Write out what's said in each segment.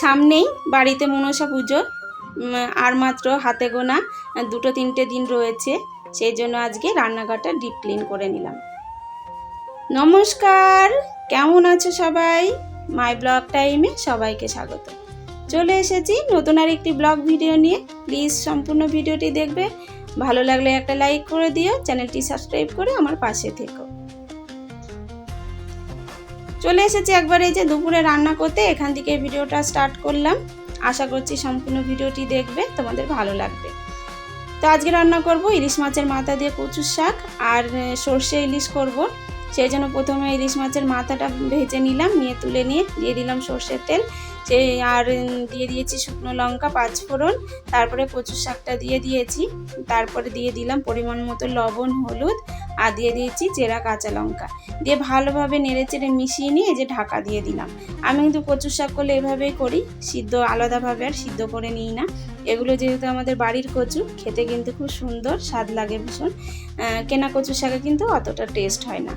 সামনেই বাড়িতে মনসা পুজো আর মাত্র হাতে গোনা দুটো তিনটে দিন রয়েছে, সেই জন্য আজকে রান্নাঘরটা ডিপ ক্লিন করে নিলাম। নমস্কার, কেমন আছো সবাই? মাই ব্লগ টাইমে সবাইকে স্বাগত। চলে এসেছি নতুন আর একটি ব্লগ ভিডিও নিয়ে। প্লিজ সম্পূর্ণ ভিডিওটি দেখবে। ভালো লাগলে একটা লাইক করে দিও, চ্যানেলটি সাবস্ক্রাইব করে আমার পাশে থেকো। চলে এসেছি একবার এই যে দুপুরে রান্না করতে, এখান থেকে ভিডিওটা স্টার্ট করলাম। আশা করছি সম্পূর্ণ ভিডিওটি দেখবে, তোমাদের ভালো লাগবে। তো আজকে রান্না করব ইলিশ মাছের মাথা দিয়ে কচুর শাক আর সর্ষে ইলিশ করব। সেই জন্য প্রথমে ইলিশ মাছের মাথাটা ভেজে নিলাম, নিয়ে তুলে নিয়ে দিয়ে দিলাম সর্ষের তেল। সেই আর দিয়ে দিয়েছি শুকনো লঙ্কা পাঁচ ফোড়ন তারপরে কচুর শাকটা দিয়ে দিয়েছি। তারপরে দিয়ে দিলাম পরিমাণ মতো লবণ, হলুদ, আর দিয়ে দিয়েছি চেরা কাঁচা লঙ্কা। দিয়ে ভালোভাবে নেড়ে চেড়ে মিশিয়ে নিয়ে যে ঢাকা দিয়ে দিলাম। আমি কিন্তু কচুর শাক করলে এভাবেই করি, সিদ্ধ আলাদাভাবে আর সিদ্ধ করে নিই না। এগুলো যেহেতু আমাদের বাড়ির কচু, খেতে কিন্তু খুব সুন্দর, স্বাদ লাগে ভীষণ। কেনা কচুর শাকে কিন্তু অতটা টেস্ট হয় না।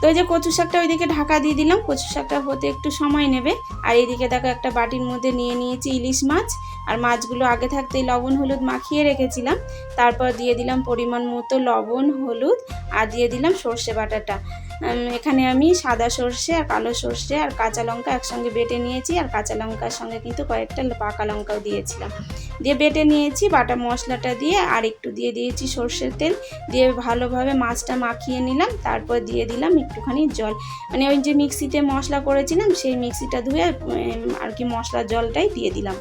তো এই যে কচু শাকটা ওইদিকে ঢাকা দিয়ে দিলাম। কচু শাকটা হতে একটু সময় নেবে। আর এইদিকে দেখো একটা বাটির মধ্যে নিয়ে নিয়েছি ইলিশ মাছ। আর মাছগুলো আগে থাকতেই লবণ হলুদ মাখিয়ে রেখেছিলাম। তারপর দিয়ে দিলাম পরিমাণ মতো লবণ, হলুদ। আর দিয়ে দিলাম সর্ষে বাটাটা। এখানে আমি সাদা সর্ষে আর কালো সর্ষে আর কাঁচা লঙ্কা একসঙ্গে বেটে নিয়েছি। আর কাঁচা লঙ্কার সঙ্গে কিন্তু কয়েকটা পাকা লঙ্কাও দিয়েছিলাম। দিয়ে বেটে নিয়েছি, বাটা মশলাটা দিয়ে আর একটু দিয়ে দিয়েছি সর্ষের তেল। দিয়ে ভালোভাবে মাছটা মাখিয়ে নিলাম, তারপর দিয়ে দিলাম একটুখানি জল। মানে ওই যে মিক্সিতে মশলা করেছিলাম, সেই মিক্সিটা ধুয়ে আর কি মশলার জলটাই দিয়ে দিলাম।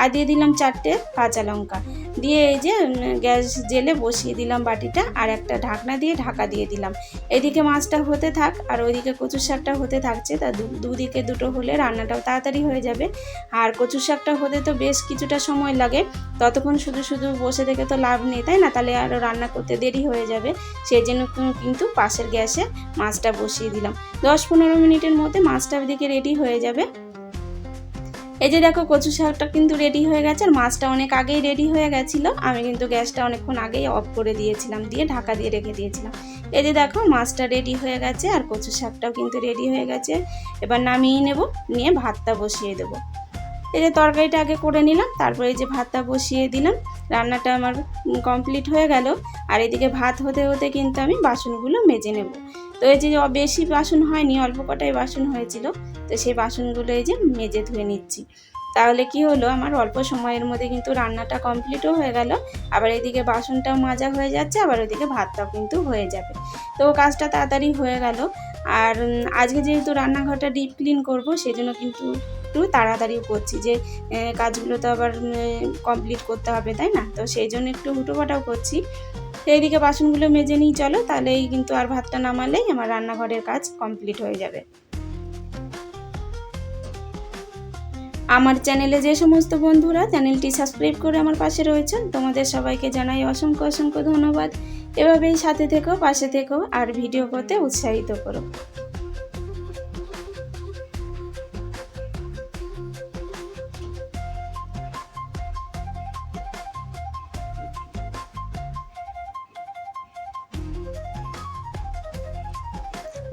আর দিয়ে দিলাম চারটে কাঁচা লঙ্কা। দিয়ে এই যে গ্যাস জেলে বসিয়ে দিলাম বাটিটা আর একটা ঢাকনা দিয়ে ঢাকা দিয়ে দিলাম। এদিকে মাছটা হতে থাক আর ওইদিকে কচুর শাকটা হতে থাকছে। তা দুদিকে দুটো হলে রান্নাটাও তাড়াতাড়ি হয়ে যাবে। আর কচুর শাকটা হতে তো বেশ কিছুটা সময় লাগে। ততক্ষণ শুধু শুধু বসে থেকে তো লাভ নেই, তাই না? তাহলে আরও রান্না করতে দেরি হয়ে যাবে। সেই জন্য কিন্তু পাশের গ্যাসে মাছটা বসিয়ে দিলাম। দশ পনেরো মিনিটের মধ্যে মাছটা ওইদিকে রেডি হয়ে যাবে। এই যে দেখো কচু শাকটা কিন্তু রেডি হয়ে গেছে, আর মাছটা অনেক আগেই রেডি হয়ে গেছিল। আমি কিন্তু গ্যাসটা অনেকক্ষণ আগেই অফ করে দিয়েছিলাম, দিয়ে ঢাকা দিয়ে রেখে দিয়েছিলাম। এই যে দেখো মাছটা রেডি হয়ে গেছে, আর কচু শাকটাও কিন্তু রেডি হয়ে গেছে। এবার নামিয়ে নেব, নিয়ে ভাতটা বসিয়ে দেবো। এই যে তরকারিটা আগে করে নিলাম, তারপরে এই যে ভাতটা বসিয়ে দিলাম। রান্নাটা আমার কমপ্লিট হয়ে গেল, আর এদিকে ভাত হতে হতে কিন্তু আমি বাসনগুলো মেজে নেব। তো এই যে বেশি বাসন হয়নি, অল্প কটাই বাসন হয়েছিল তো সেই বাসনগুলো এই যে মেজে ধুয়ে নিচ্ছি। তাহলে কি হলো? আমার অল্প সময়ের মধ্যে কিন্তু রান্নাটা কমপ্লিটও হয়ে গেল। আবার এদিকে বাসনটাও মাজা হয়ে যাচ্ছে, আবার ওইদিকে ভাতটাও কিন্তু হয়ে যাবে। তো কাজটা তাড়াতাড়ি হয়ে গেল। আর আজকে যেহেতু রান্নাঘরটা ডিপ ক্লিন করব সেই জন্য কিন্তু একটু তাড়াতাড়িও করছি যে কাজগুলো তো আবার কমপ্লিট করতে হবে, তাই না? তো সেই জন্য একটু হুটোপাটাও করছি। তো এইদিকে বাসনগুলো মেজে নিই, চলো। তাহলেই কিন্তু আর ভাতটা নামালেই আমার রান্নাঘরের কাজ কমপ্লিট হয়ে যাবে। আমার চ্যানেলে যে সমস্ত বন্ধুরা, চ্যানেলটি সাবস্ক্রাইব করে আমার পাশে রয়েছেন, তোমাদের সবাইকে জানাই অসংখ্য অসংখ্য ধন্যবাদ। এভাবেই সাথে থেকো, পাশে থেকো, আর ভিডিও করতে উৎসাহিত করো।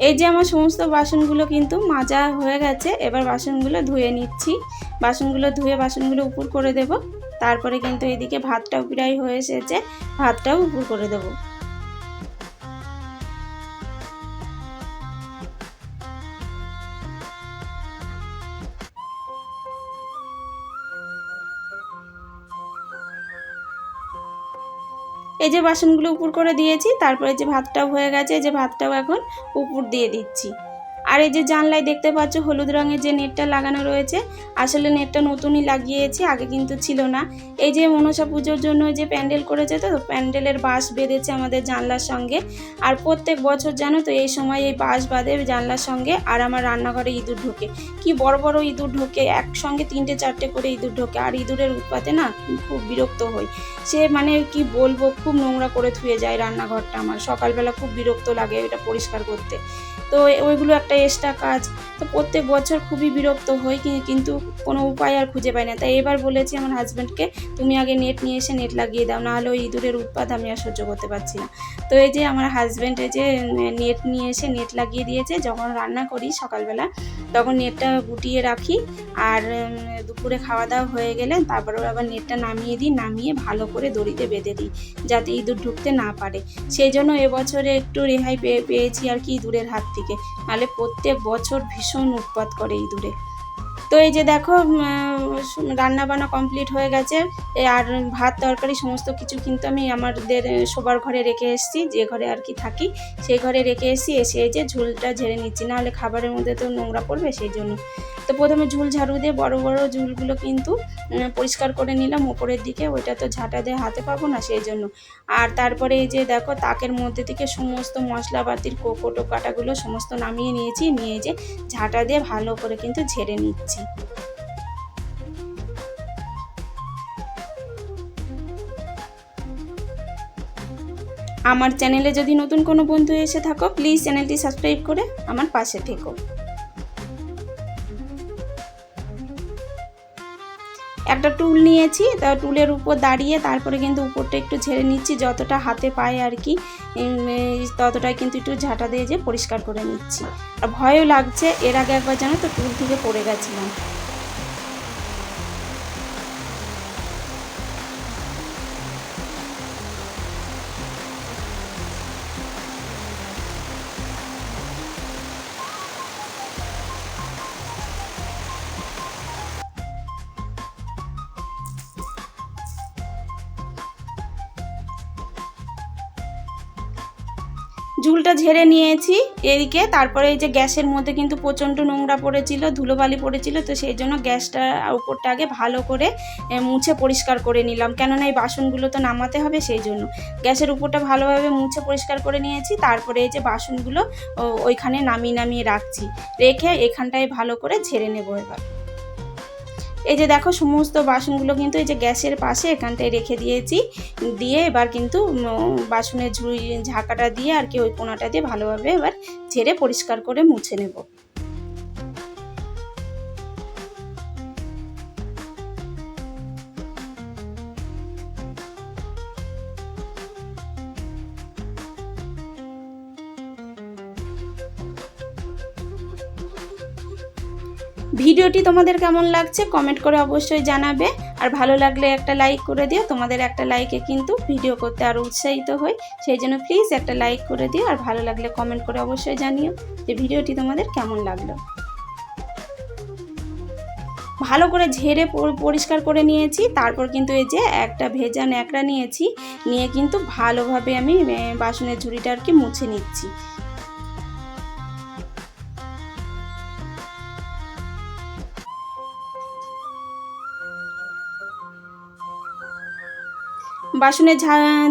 এই যে আমার সমস্ত বাসনগুলো কিন্তু মাজা হয়ে গেছে, এবার বাসনগুলো ধুয়ে নিচ্ছি। বাসনগুলো ধুয়ে বাসনগুলো উপর করে দেব। তারপরে কিন্তু এদিকে ভাতটাও প্রায় হয়ে এসেছে, ভাতটাও উপর করে দেব। এই যে বাসনগুলো উপর করে দিয়েছি, তারপরে যে ভাতটাও হয়ে গেছে, এই যে ভাতটাও এখন উপর দিয়ে দিচ্ছি। আর এই যে জানলায় দেখতে পাচ্ছ, হলুদ রঙের যে নেটটা লাগানো রয়েছে, আসলে নেটটা নতুনই লাগিয়েছি, আগে কিন্তু ছিল না। এই যে মনসা পুজোর জন্য যে প্যান্ডেল করেছে তো প্যান্ডেলের বাঁশ বেঁধেছে আমাদের জানলার সঙ্গে। আর প্রত্যেক বছর জানো তো, এই সময় এই বাঁশ বাঁধে জানলার সঙ্গে, আর আমার রান্নাঘরে ইঁদুর ঢোকে। কি বড় বড় ইঁদুর ঢোকে, একসঙ্গে তিনটে চারটে করে ইঁদুর ঢোকে। আর ইঁদুরের উৎপাতে না খুব বিরক্ত হই। সে মানে কি বলব, খুব নোংরা করে থুয়ে যায় রান্নাঘরটা আমার। সকালবেলা খুব বিরক্ত লাগে এটা পরিষ্কার করতে। তো ওইগুলো একটা এক্সট্রা কাজ। তো প্রত্যেক বছর খুবই বিরক্ত হই কিন্তু কোনো উপায় আর খুঁজে পাই না। তাই এবার বলেছি আমার হাজব্যান্ডকে তুমি আগে নেট নিয়ে এসে নেট লাগিয়ে দাও নাহলে ওই ইঁদুরের উৎপাত আমি আর সহ্য করতে পারছি না। তো এই যে আমার হাজব্যান্ড এই যে নেট নিয়ে এসে নেট লাগিয়ে দিয়েছে, যখন রান্না করি সকালবেলা, তখন নেটটা গুটিয়ে রাখি আর দুপুরে খাওয়া দাওয়া হয়ে গেলে তারপর আবার নেটটা নামিয়ে দিই, নামিয়ে ভালো করে দড়িতে বেঁধে দিই, যাতে ইঁদুর ঢুকতে না পারে। সেই জন্য এবছরে একটু রেহাই পেয়ে পেয়েছি আর কি ইঁদুরের হাত থেকে। নাহলে প্রত্যেক বছর ভীষণ উৎপাত করে ইঁদুরে তো এই যে দেখো রান্না বান্না কমপ্লিট হয়ে গেছে। আর ভাত, তরকারি সমস্ত কিছু কিন্তু আমি আমাদের শোবার ঘরে রেখে এসেছি। যে ঘরে আর কি থাকি, সেই ঘরে রেখে এসেছি। এসে এই যে ঝুলটা ঝেড়ে নিচ্ছি। নাহলে খাবারের মধ্যে তো নোংরা পড়বে সেই জন্য তো প্রথমে ঝুল ঝাড়ু দিয়ে বড় বড় ঝুলগুলো কিন্তু পরিষ্কার করে নিলাম ওপরের দিকে। ওইটা তো ঝাঁটা দিয়ে হাতে পাবো না সেই জন্য। আর তারপরে এই যে দেখো, তাকের মধ্যে থেকে সমস্ত মশলাপাতির কোকোটো কাটাগুলো সমস্ত নামিয়ে নিয়েছি, নিয়ে যে ঝাঁটা দিয়ে ভালো করে কিন্তু ঝেড়ে নিচ্ছি। আমার চ্যানেলে যদি নতুন কোনো বন্ধু এসে থাকো, প্লিজ চ্যানেলটি সাবস্ক্রাইব করে আমার পাশে থেকো। একটা টুল নিয়েছি, তা টুলের উপর দাঁড়িয়ে তারপরে কিন্তু উপরটা একটু ঝেড়ে নিচ্ছি, যতটা হাতে পায় আর কি। ততটাই কিন্তু একটু ঝাঁটা দিয়ে যে পরিষ্কার করে নিচ্ছি। আর ভয়ও লাগছে, এর আগে একবার জানো তো টুল থেকে পড়ে গেছিলাম। ঝুলটা ঝেড়ে নিয়েছি। এদিকে তারপরে এই যে গ্যাসের মধ্যে কিন্তু প্রচণ্ড নোংরা পড়েছিল, ধুলোবালি পড়েছিল, তো সেই জন্য গ্যাসটা উপরটা আগে ভালো করে মুছে পরিষ্কার করে নিলাম। কেননা এই বাসনগুলো তো নামাতে হবে সেই জন্য। গ্যাসের উপরটা ভালোভাবে মুছে পরিষ্কার করে নিয়েছি, তারপরে এই যে বাসনগুলো ওইখানে নামিয়ে নামিয়ে রাখছি। রেখে এখানটায় ভালো করে ঝেড়ে নেব এবার। এই যে দেখো সমস্ত বাসনগুলো কিন্তু এই যে গ্যাসের পাশে এখানটায় রেখে দিয়েছি। দিয়ে এবার কিন্তু বাসনের ঝুড়ি, ঝাঁকাটা দিয়ে আর কি ওই কোনাটা দিয়ে ভালোভাবে এবার ঝেড়ে পরিষ্কার করে মুছে নেব। ভিডিওটি তোমাদের কেমন লাগছে কমেন্ট করে অবশ্যই জানাবে। আর ভালো লাগলে একটা লাইক করে দিও। তোমাদের একটা লাইকে কিন্তু ভিডিও করতে আরও উৎসাহিত হই। সেই জন্য প্লিজ একটা লাইক করে দিও। আর ভালো লাগলে কমেন্ট করে অবশ্যই জানিও যে ভিডিওটি তোমাদের কেমন লাগল। ভালো করে ঝেড়ে পরিষ্কার করে নিয়েছি। তারপর কিন্তু এই যে একটা ভেজা ন্যাকড়া নিয়েছি। নিয়ে কিন্তু ভালোভাবে আমি বাসনের ঝুড়িটা আর কি মুছে নিচ্ছি। বাসনের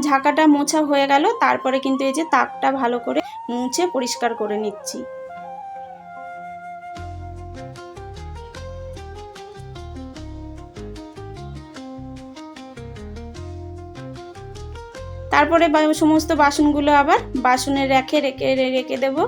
ঝাঁকাটা মোছা হয়ে গেল, তারপরে কিন্তু এই যে তাকটা ভালো করে মুছে পরিষ্কার করে নিচ্ছি। তারপরে সমস্ত বাসনগুলো আবার বাসনে রেখে রেখে রেখে দেবো।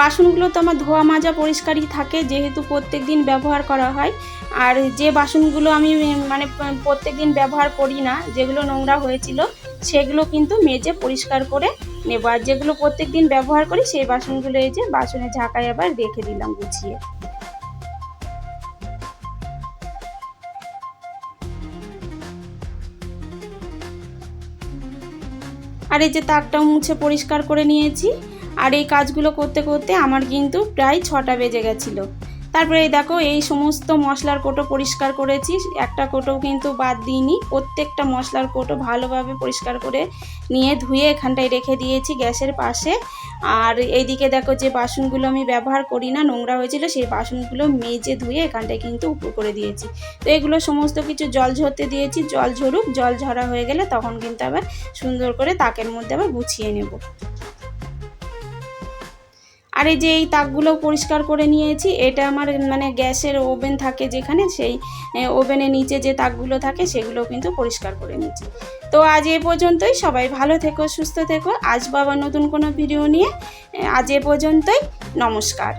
বাসনগুলো তো আমার ধোয়া মাজা পরিষ্কারই থাকে, যেহেতু প্রত্যেক দিন ব্যবহার করা হয়। আর যে বাসনগুলো আমি মানে প্রত্যেক দিন ব্যবহার করি না, যেগুলো নোংরা হয়েছিল, সেগুলো কিন্তু মেজে পরিষ্কার করে নেব। আর যেগুলো প্রত্যেক দিন ব্যবহার করি, সেই বাসনগুলো এই যে বাসনের ঝাঁকায় আবার রেখে দিলাম গুছিয়ে। আর এই যে তাকটাও মুছে পরিষ্কার করে নিয়েছি। আর এই কাজগুলো করতে করতে আমার কিন্তু প্রায় ছটা বেজে গেছিল। তারপরে এই দেখো, এই সমস্ত মশলার কোটো পরিষ্কার করেছি। একটা কোটোও কিন্তু বাদ দিইনি। প্রত্যেকটা মশলার কোটো ভালোভাবে পরিষ্কার করে নিয়ে ধুয়ে এখানটায় রেখে দিয়েছি গ্যাসের পাশে। আর এইদিকে দেখো, যে বাসনগুলো আমি ব্যবহার করি না, নোংরা হয়েছিল, সেই বাসনগুলো মেজে ধুয়ে এখানটায় কিন্তু উপর করে দিয়েছি। তো এগুলো সমস্ত কিছু জল ঝরতে দিয়েছি। জল ঝরুক, জল ঝরা হয়ে গেলে তখন কিন্তু আবার সুন্দর করে তাকের মধ্যে আবার গুছিয়ে নেব। আর এই যে এই তাকগুলো পরিষ্কার করে নিয়েছি, এটা আমার মানে গ্যাসের ওভেন থাকে যেখানে, সেই ওভেনের নিচে যে তাকগুলো থাকে সেগুলো কিন্তু পরিষ্কার করে নিয়েছি। তো আজ এ পর্যন্তই, সবাই ভালো থেকো, সুস্থ থেকো, আসব আবার নতুন কোনো ভিডিও নিয়ে। আজ এ পর্যন্তই, নমস্কার।